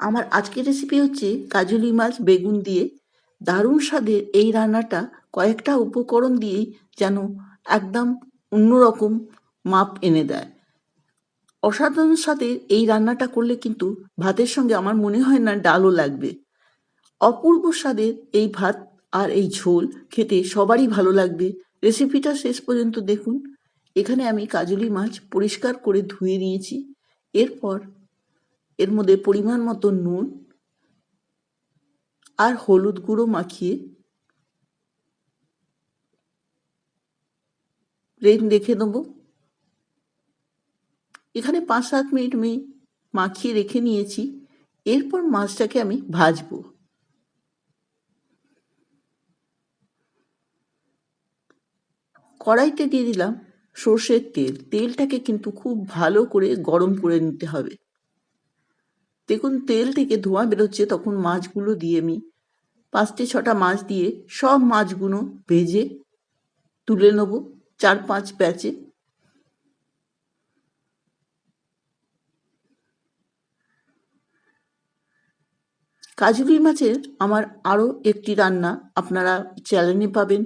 আমার আজকের রেসিপি হচ্ছে কাজুলি মাছ বেগুন দিয়ে। দারুণ স্বাদের এই রান্নাটা কয়েকটা উপকরণ দিয়েই যেন একদম অন্যরকম মাপ এনে দেয়। অসাধারণ স্বাদের এই রান্নাটা করলে কিন্তু ভাতের সঙ্গে আমার মনে হয় না ডালও লাগবে। অপূর্ব স্বাদের এই ভাত আর এই ঝোল খেতে সবারই ভালো লাগবে। রেসিপিটা শেষ পর্যন্ত দেখুন। এখানে আমি কাজুলি মাছ পরিষ্কার করে ধুয়ে নিয়েছি এরপর এর মধ্যে পরিমাণ মতো নুন আর হলুদ গুঁড়ো মাখিয়ে রেন রেখে দেবো। এখানে পাঁচ সাত মিনিট আমি মাখিয়ে রেখে নিয়েছি। এরপর মাছটাকে আমি ভাজবো। কড়াইতে দিয়ে দিলাম সর্ষের তেল। তেলটাকে কিন্তু খুব ভালো করে গরম করে নিতে হবে। দেখুন তেল থেকে ধোঁয়া বেরোচ্ছে, তখন মাছগুলো দিয়ে আমি পাঁচটি ছটা মাছ দিয়ে সব মাছগুলো ভেজে তুলে নেব চার পাঁচ প্যাচে। কাজুলি মাছের আমার আরও একটি রান্না আপনারা চ্যানেলে পাবেন।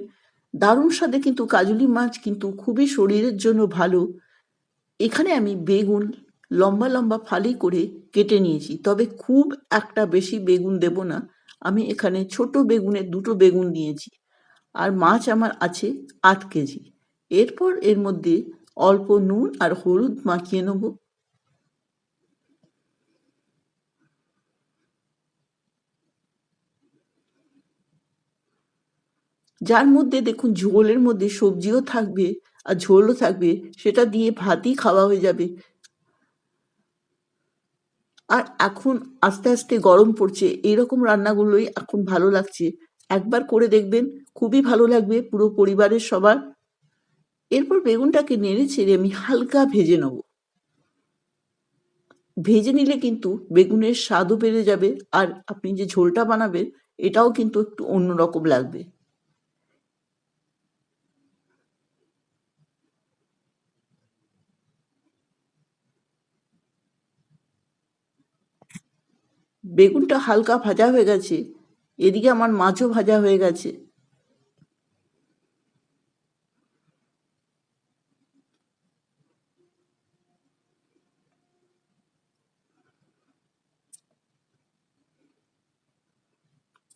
দারুণ স্বাদে কিন্তু কাজুলি মাছ কিন্তু খুবই শরীরের জন্য ভালো। এখানে আমি বেগুন লম্বা লম্বা ফালি করে কেটে নিয়েছি। তবে খুব একটা বেশি বেগুন দেব না। আমি এখানে ছোট বেগুনের দুটো বেগুন নিয়েছি। আর মাছ আমার আছে আট কেজি। এরপর এর মধ্যে অল্প নুন আর হলুদ মাখিয়ে নেব। যার মধ্যে দেখুন ঝোলের মধ্যে সবজিও থাকবে আর ঝোলও থাকবে, সেটা দিয়ে ভাতই খাওয়া হয়ে যাবে। আর এখন আস্তে আস্তে গরম পড়ছে। এইরকম রান্নাগুলোই এখন ভালো লাগছে। একবার করে দেখবেন, খুবই ভালো লাগবে পুরো পরিবারের সবার। এরপর বেগুনটাকে নেড়ে ছেড়ে আমি হালকা ভেজে নেব। ভেজে নিলে কিন্তু বেগুনের স্বাদও বেড়ে যাবে আর আপনি যে ঝোলটা বানাবেন, এটাও কিন্তু একটু অন্যরকম লাগবে। বেগুনটা হালকা ভাজা হয়ে গেছে। এদিকে আমার মাছও ভাজা হয়ে গেছে।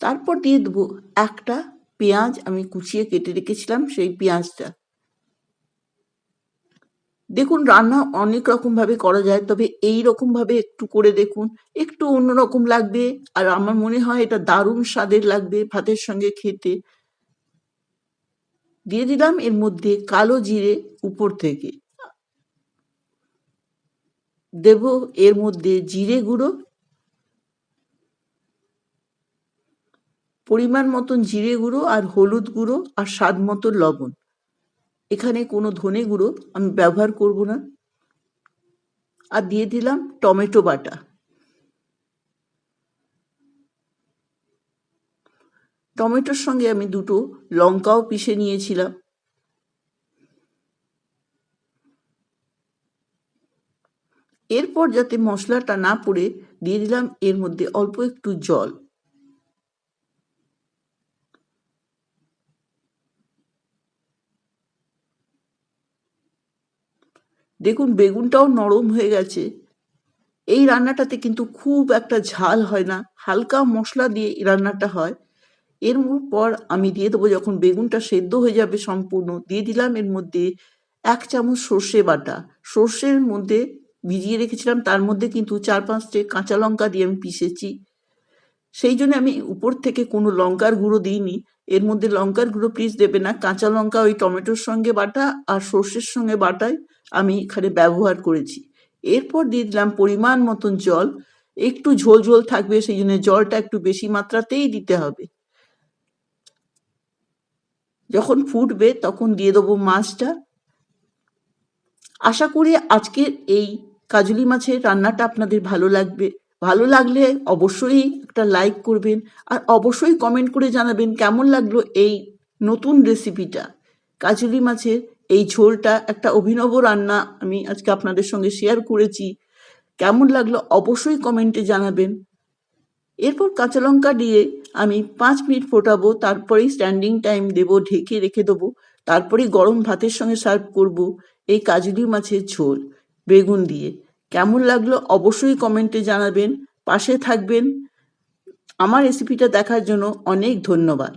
তারপর দিয়ে দেবো একটা পেঁয়াজ আমি কুচিয়ে কেটে রেখেছিলাম, সেই পেঁয়াজটা। দেখুন, রান্না অনেক রকমভাবে করা যায়, তবে এই রকমভাবে একটু করে দেখুন। একটু অন্যরকম লাগবে, আর আমার মনে হয় এটা দারুণ স্বাদের লাগবে ভাতের সঙ্গে খেতে। দিয়ে দিলাম এর মধ্যে কালো জিরে উপর থেকে। দেব এর মধ্যে জিরে গুঁড়ো। পরিমাণ মতন জিরে গুঁড়ো আর হলুদ গুঁড়ো আর স্বাদ মতো লবণ। এখানে কোনো ধনে গুঁড়ো আমি ব্যবহার করব না। আর দিয়ে দিলাম টমেটো বাটা। টমেটোর সঙ্গে আমি দুটো লঙ্কাও পিষে নিয়েছিলাম। এরপর যাতে মশলাটা না পড়ে, দিয়ে দিলাম এর মধ্যে অল্প একটু জল। দেখুন, বেগুনটাও নরম হয়ে গেছে। এই রান্নাটাতে কিন্তু খুব একটা ঝাল হয় না। হালকা মশলা দিয়ে এই রান্নাটা হয়। এর পর আমি দিয়ে দেবো, যখন বেগুনটা সেদ্ধ হয়ে যাবে সম্পূর্ণ, দিয়ে দিলাম এর মধ্যে এক চামচ সর্ষে বাটা। সর্ষের মধ্যে ভিজিয়ে রেখেছিলাম, তার মধ্যে কিন্তু চার পাঁচটে কাঁচা লঙ্কা দিয়ে আমি পিষেছি। সেই জন্য আমি উপর থেকে কোনো লঙ্কার গুঁড়ো দিইনি। এর মধ্যে লঙ্কার গুঁড়ো প্লিজ দেবে না। কাঁচা লঙ্কা ওই টমেটোর সঙ্গে বাটা আর সর্ষের সঙ্গে বাটায় আমি এখানে ব্যবহার করেছি। এরপর দিয়ে দিলাম পরিমাণ মতন জল। একটু ঝোল ঝোল থাকবে, সেই জন্য জলটা একটু বেশি মাত্রাতেই দিতে হবে। যখন ফুটবে তখন দিয়ে দেবো মাছটা। আশা করি আজকের এই কাজুলি মাছের রান্নাটা আপনাদের ভালো লাগবে। ভালো লাগলে অবশ্যই একটা লাইক করবেন আর অবশ্যই কমেন্ট করে জানাবেন কেমন লাগল এই নতুন রেসিপিটা কাজুলি মাছের এই ঝোলটা একটা অভিনব রান্না আমি আজকে আপনাদের সঙ্গে শেয়ার করেছি। কেমন লাগল অবশ্যই কমেন্টে জানাবেন। এরপর কাঁচা লঙ্কা দিয়ে আমি পাঁচ মিনিট ফোটাবো তারপরেই স্ট্যান্ডিং টাইম দেব, ঢেকে রেখে দেবো তারপরেই গরম ভাতের সঙ্গে সার্ভ করব এই কাজুলি মাছের ঝোল, বেগুন দিয়ে। কেমন লাগল অবশ্যই কমেন্টে জানাবেন পাশে থাকবেন। আমার রেসিপিটা দেখার জন্য অনেক ধন্যবাদ।